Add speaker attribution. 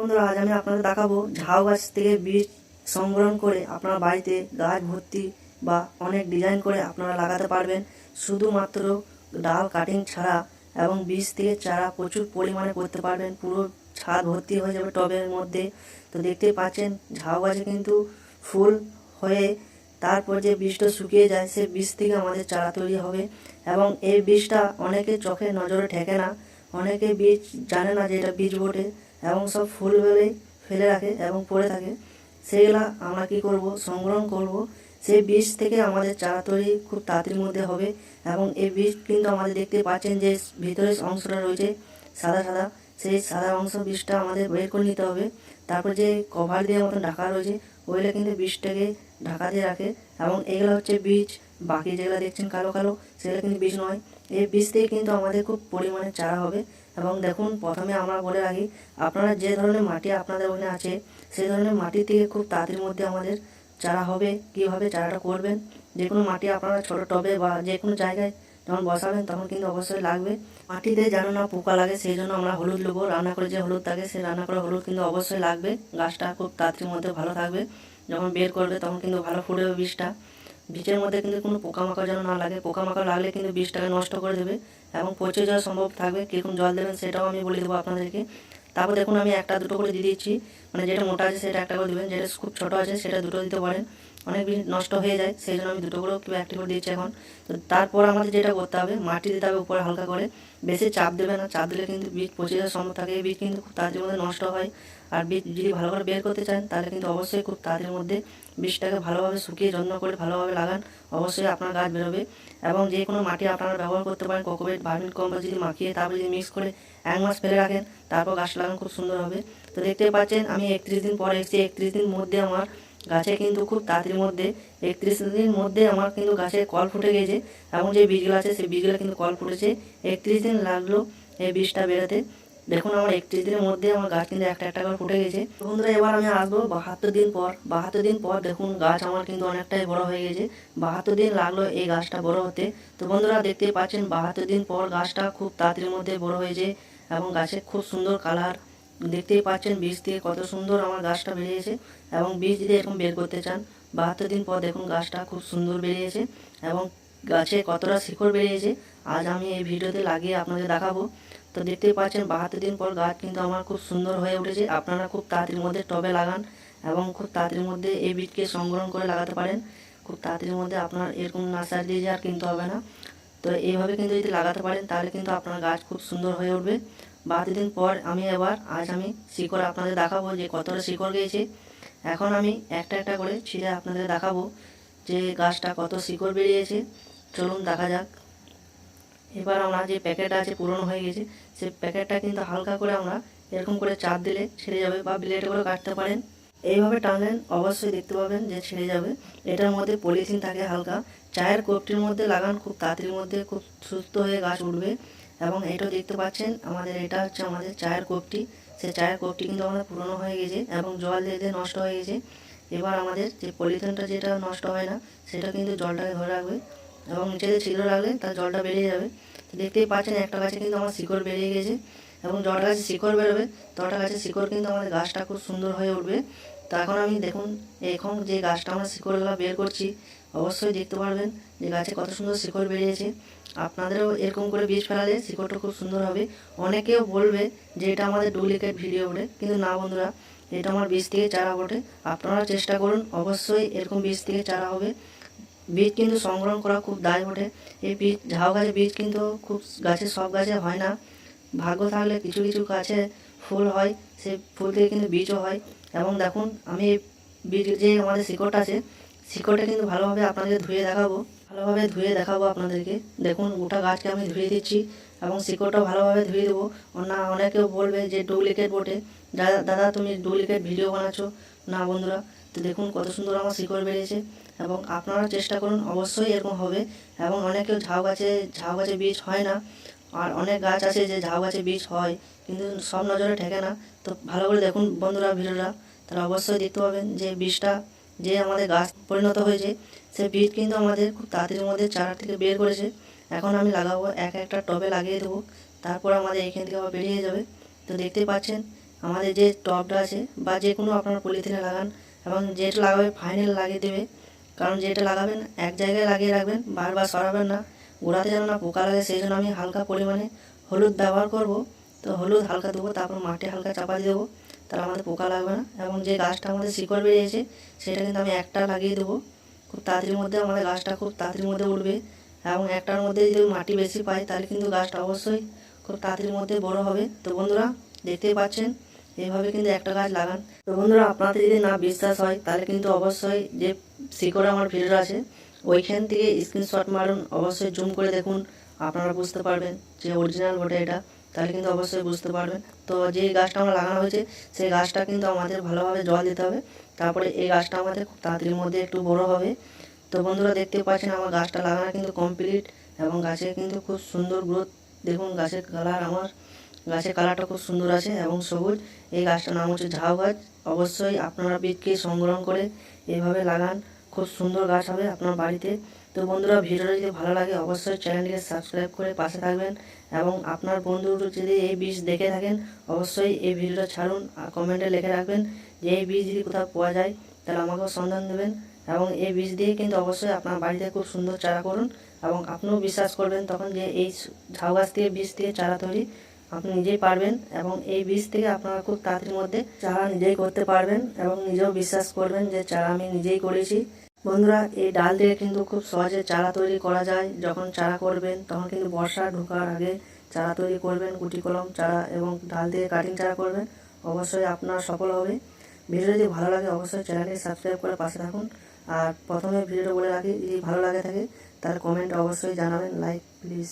Speaker 1: বন্ধুরা, আজ আমি আপনাদের দেখাবো ঝাউ গাছ থেকে বীজ সংগ্রহ করে আপনার বাড়িতে গাছ ভর্তি বা অনেক ডিজাইন করে আপনারা লাগাতে পারবেন। শুধুমাত্র ডাল কাটিং ছাড়া এবং বীজ থেকে চারা প্রচুর পরিমাণে করতে পারবেন। পুরো ছাদ ভর্তি হয়ে যাবে টবের মধ্যে। তো দেখতেই পাচ্ছেন, ঝাউ গাছে কিন্তু ফুল হয়ে তারপর যে বীজটা শুকিয়ে যায় সে বীজ থেকে আমাদের চারা তৈরি হবে। এবং এই বীজটা অনেকে চোখে নজরে ঠেকে না। অনেকে বীজ জানে না যে এটা বীজ বটে। এবং সব ফুল বেলে ফেলে রাখে এবং পড়ে থাকে। সেইগুলা আমরা কি করব? সংগ্রহ করব। সেই বীজ থেকে আমাদের চারা তৈরি খুব তাড়াতাড়ির মধ্যে হবে এবং এই বীজ কিন্তু আমাদের দেখতে পাচ্ছেন যে ভিতরের অংশটা রয়েছে সাদা সাদা। সেই সাদা অংশ বীজটা আমাদের বের করে নিতে হবে। তারপর যে কভার দিয়ে মতন ঢাকা রয়েছে, ওইগুলো কিন্তু বীজটাকে ঢাকা দিয়ে রাখে এবং এগুলো হচ্ছে বীজ। বাকি যেগুলো দেখছেন কালো কালো, সেগুলো কিন্তু বীজ নয়। এই বীজ থেকে কিন্তু আমাদের খুব পরিমাণে চারা হবে। এবং দেখুন, প্রথমে আমরা বলে রাখি, আপনারা যে ধরনের মাটি আপনাদের ওখানে আছে, সেই ধরনের মাটি থেকে খুব তাড়াতাড়ির মধ্যে আমাদের চারা হবে। কীভাবে চারাটা করবেন? যে কোনো মাটি আপনারা ছোটো টবে বা যে কোনো জায়গায় যখন বসাবেন, তখন কিন্তু অবশ্যই লাগবে। মাটিতে যেন না পোকা লাগে, সেই জন্য আমরা হলুদ নেব রান্না করে। যে হলুদ থাকে সেই রান্না করা হলুদ কিন্তু অবশ্যই লাগবে। গাছটা খুব তাড়াতাড়ির মধ্যে ভালো থাকবে। যখন বের করবে, তখন কিন্তু ভালো ফুটবে বীজটা। বীজের মধ্যে কিন্তু কোনো পোকামাকড় যেন না লাগে। পোকামাকড় লাগলে কিন্তু বীজটাকে নষ্ট করে দেবে। এবং পচে যাওয়া সম্ভব থাকবে, কীরকম জল দেবেন সেটাও আমি বলে দেবো আপনাদেরকে। তারপর দেখুন, আমি একটা দুটো করে দিয়ে দিচ্ছি। মানে যেটা মোটা আছে সেটা একটা করে দেবেন, যেটা খুব ছোটো আছে সেটা দুটো দিতে পারেন। অনেক বীজ নষ্ট হয়ে যায়, সেই জন্য আমি দুটো করে কিংবা একটি করে দিয়েছি এখন। তো তারপর আমাদের যেটা করতে হবে, মাটি দিতে হবে উপরে হালকা করে। বেশি চাপ দেবে না, চাপ দিলে কিন্তু বীজ পচে যাওয়ার সম্ভব থাকে বীজ কিন্তু খুব তাড়াতাড়ির মধ্যে নষ্ট হয়। আর বীজ যদি ভালো করে বের করতে চান, তাহলে কিন্তু অবশ্যই খুব তাড়াতাড়ির মধ্যে বীজটাকে ভালোভাবে শুকিয়ে, যত্ন করে ভালোভাবে লাগান, অবশ্যই আপনার গাছ বেরোবে। এবং যে কোনো মাটি আপনারা ব্যবহার করতে পারেন, কোকোপেট ভার্মিন কম্পোস্ট যদি মাখিয়ে তারপরে যদি মিক্স করে এক মাস ফেলে রাখেন, তারপর গাছ লাগান খুব সুন্দর হবে। তো দেখতে পাচ্ছেন, আমি একত্রিশ দিন পরে এসেছি, একত্রিশ দিন মধ্যে আমার গাছে কিন্তু খুব তাড়াতাড়ির মধ্যে, একত্রিশ দিনের মধ্যে আমার কিন্তু গাছে কল ফুটে গেছে। এবং যে বীজগুলো আছে, সেই বীজগুলো কিন্তু কল ফুটেছে। একত্রিশ দিন লাগল এই বীজটা বেরোতে। দেখুন আমার একত্রিশ দিনের মধ্যে আমার গাছ কিন্তু একটা একটা করে ফুটে গেছে। বন্ধুরা, এবার আমি আসব বাহাত্তর দিন পর। বাহাত্তর দিন পর দেখুন গাছ আমার কিন্তু অনেকটাই বড় হয়ে গেছে। বাহাত্তর দিন লাগল এই গাছটা বড় হতে। তো বন্ধুরা দেখতে পাচ্ছেন বাহাত্তর দিন পর গাছটা খুব তাড়াতাড়ির মধ্যে বড় হয়েছে। এবং গাছে খুব সুন্দর কালার দেখতেই পাচ্ছেন বীজ থেকে কত সুন্দর আমার গাছটা বেরিয়েছে এবং বীজ যদি এরকম বের করতে চান। বাহাত্তর দিন পর দেখুন গাছটা খুব সুন্দর বেরিয়েছে এবং গাছে কতটা শিকড় বেরিয়েছে। আজ আমি এই ভিডিওতে লাগিয়ে আপনাদের দেখাবো। তো দেখতেই পাচ্ছেন বাহাত্তর দিন পর গাছ কিন্তু আমার খুব সুন্দর হয়ে উঠেছে। আপনারা খুব তাড়াতাড়ির মধ্যে টবে লাগান এবং খুব তাড়াতাড়ির মধ্যে এই বীজকে সংগ্রহ করে লাগাতে পারেন। খুব তাড়াতাড়ির মধ্যে আপনার এরকম নার্সারি দিয়ে আর কিনতে হবে না। তো এইভাবে কিন্তু যদি লাগাতে পারেন তাহলে কিন্তু আপনার গাছ খুব সুন্দর হয়ে উঠবে। বাহাত্তর দিন পর আমি এবার আজ আমি শিকড় আপনাদের দেখাবো যে কতটা শিকড় গিয়েছে। এখন আমি একটা একটা করে ছিঁড়ে আপনাদের দেখাবো যে গাছটা কত শিকড় বেরিয়েছে। চলুন দেখা যাক। এবার আমরা যে প্যাকেট আছে, পুরনো হয়ে গেছে, সেই প্যাকেটটা কিন্তু হালকা করে আমরা এরকম করে চাপ দিলে ছেড়ে যাবে বা ব্লেড করে কাটতে পারেন। এইভাবে টানলেন, অবশ্যই দেখতে পাবেন যে ছেড়ে যাবে। এটার মধ্যে পলিথিন থাকে হালকা। চায়ের কোপটির মধ্যে লাগান, খুব তাড়াতাড়ির মধ্যে খুব সুস্থ হয়ে গাছ উঠবে। এবং এটাও দেখতে পাচ্ছেন, আমাদের এটা হচ্ছে আমাদের চায়ের কোপটি। সেই চায়ের কোপটি কিন্তু আমাদের পুরনো হয়ে গেছে এবং জল দিয়ে দিয়ে নষ্ট হয়ে গেছে। এবার আমাদের যে পলিথিনটা যেটা নষ্ট হয় না, সেটা কিন্তু জলটাকে ধরে রাখবে এবং নিচে দিয়ে ছিদ্র রাখলে তার জলটা বেরিয়ে যাবে। দেখতেই পাচ্ছেন, একটা গাছে কিন্তু আমার শিকড় বেরিয়ে গেছে এবং জলটা গাছে শিকড় বেরোবে, তটা গাছে শিকড় কিন্তু আমাদের গাছটা খুব সুন্দর হয়ে উঠবে। তো এখন আমি দেখুন, এখন যে গাছটা আমরা শিকড়গুলো বের করছি, অবশ্যই দেখতে পারবেন যে গাছে কত সুন্দর শিকড় বেরিয়েছে। আপনাদেরও এরকম করে বীজ ফেলালে শিকড়টা খুব সুন্দর হবে। অনেকেও বলবে যে এটা আমাদের ডুপ্লিকেট ভিডিও বলে কিন্তু না বন্ধুরা, এটা আমার বীজ থেকে চারা বটে। আপনারা চেষ্টা করুন, অবশ্যই এরকম বীজ থেকে চারা হবে। বীজ কিন্তু সংগ্রহ করা খুব দায় বটে। এই বীজ, ঝাউ গাছের বীজ কিন্তু খুব, গাছে সব গাছে হয় না। ভাগ্য থাকলে কিছু কিছু গাছে ফুল হয় সেই ফুল থেকে কিন্তু বীজও হয়। এবং দেখুন, আমি বীজ যে আমাদের শিকড়টা আছে, শিকড়টা কিন্তু ভালোভাবে আপনাদেরকে ধুয়ে দেখাবো। ভালোভাবে ধুয়ে দেখাবো আপনাদেরকে। দেখুন, গোটা গাছকে আমি ধুয়ে দিচ্ছি এবং শিকড়টা ভালোভাবে ধুয়ে দেবো। না অনেকেও বলবে যে ডুপ্লিকেট বটে। দাদা দাদা, তুমি ডুপ্লিকেট ভিডিও বানাচ্ছো। না বন্ধুরা, তো দেখুন, কত সুন্দর আমার শিকড় বেরিয়েছে। এবং আপনারা চেষ্টা করুন, অবশ্যই এরকম হবে। এবং অনেকেও ঝাউ গাছে ঝাউ গাছে বীজ হয় না। আর অনেক গাছ আছে যে ঝাউ গাছে বীজ হয়, কিন্তু সব নজরে ঠেকে না। তো ভালো করে দেখুন বন্ধুরা, ভিডিওটা। তারা অবশ্যই দেখতে পাবেন যে বীজটা, যে আমাদের গাছ পরিণত হয়েছে সেই বীজ কিন্তু আমাদের খুব তাড়াতাড়ির মধ্যে চারা থেকে বের করেছে। এখন আমি লাগাবো, এক একটা টবে লাগিয়ে দেবো। তারপর আমাদের এখান থেকে আবার বেরিয়ে যাবে। তো দেখতেই পাচ্ছেন, আমাদের যে টবটা আছে বা যে কোনো আপনার পলিথিনে লাগান, এবং যেটা লাগাবে ফাইনাল লাগিয়ে দেবে। কারণ যেটা লাগাবেন, এক জায়গায় লাগিয়ে রাখবেন, বারবার সরাবেন না। গোড়াতে যেন না, পোকা লাগে, সেই জন্য আমি হালকা পরিমাণে হলুদ ব্যবহার করব। তো হলুদ হালকা দেবো, তারপর মাটি হালকা চাপা দিয়ে দেবো, তাহলে আমাদের পোকা লাগবে না। এবং যে গাছটা আমাদের শিকড় বেরিয়েছে, সেটা কিন্তু আমি একটা লাগিয়ে দেবো। খুব তাড়াতাড়ির মধ্যে আমাদের গাছটা খুব তাড়াতাড়ির মধ্যে উঠবে। এবং একটার মধ্যে যদি মাটি বেশি পাই, তাহলে কিন্তু গাছটা অবশ্যই খুব তাড়াতাড়ির মধ্যে বড় হবে। তো বন্ধুরা, দেখতেই পাচ্ছেন, এইভাবে কিন্তু একটা গাছ লাগান। তো বন্ধুরা, আপনাদের যদি না বিশ্বাস হয়, তাহলে কিন্তু অবশ্যই যে শিকড় আমার ভিডিও আছে ওইখান থেকে স্ক্রিনশট মারুন, অবশ্যই জুম করে দেখুন, আপনারা বুঝতে পারবেন যে অরিজিনাল বটে এটা। তাহলে কিন্তু অবশ্যই বুঝতে পারবেন। তো যে গাছটা আমার লাগানো হয়েছে, সেই গাছটা কিন্তু আমাদের ভালোভাবে জল দিতে হবে। তারপরে এই গাছটা আমাদের খুব তাড়াতাড়ির মধ্যে একটু বড় হবে। তো বন্ধুরা দেখতে পাচ্ছেন, আমার গাছটা লাগানো কিন্তু কমপ্লিট এবং গাছের কিন্তু খুব সুন্দর গ্রোথ দেখুন, গাছের কালার আমার, গাছের কালারটা খুব সুন্দর আছে এবং সবুজ। এই গাছটার নাম হচ্ছে ঝাউ গাছ। অবশ্যই আপনারা বীজকে সংগ্রহ করে এভাবে লাগান। খুব সুন্দর গাছ হবে আপনার বাড়িতে। তো বন্ধুরা, ভিডিওটা যদি ভালো লাগে, অবশ্যই চ্যানেলটিকে সাবস্ক্রাইব করে পাশে থাকবেন এবং আপনার বন্ধু যদি এই বীজ দেখে থাকেন, অবশ্যই এই ভিডিওটা ছাড়ুন আর কমেন্টে লিখে রাখবেন যে এই বীজ যদি কোথাও পাওয়া যায়, তাহলে আমাকেও সন্ধান দেবেন এবং এই বীজ দিয়ে কিন্তু অবশ্যই আপনার বাড়িতে খুব সুন্দর চারা করুন এবং আপনিও বিশ্বাস করবেন তখন যে এই ঝাউ গাছ থেকে বীজ দিয়ে চারা তৈরি আপনি নিজেই পারবেন এবং এই বীজ থেকে আপনারা খুব তাড়াতাড়ির মধ্যে চারা নিজেই করতে পারবেন এবং নিজেও বিশ্বাস করবেন যে চারা আমি নিজেই করেছি। বন্ধুরা, এই ডাল দিয়ে কিন্তু খুব সহজে চারা তৈরি করা যায়। যখন চারা করবেন, তখন কিন্তু বর্ষা ঢোকার আগে চারা তৈরি করবেন গুটি কলম চারা এবং ডাল দিয়ে কাটিং চারা করবেন। অবশ্যই আপনার সফল হবে। ভিডিও যদি ভালো লাগে, অবশ্যই চ্যানেলটি সাবস্ক্রাইব করে পাশে থাকুন। আর প্রথমে ভিডিওটা বলে রাখি, যদি ভালো লাগে থাকে, তাহলে কমেন্ট অবশ্যই জানাবেন। Like please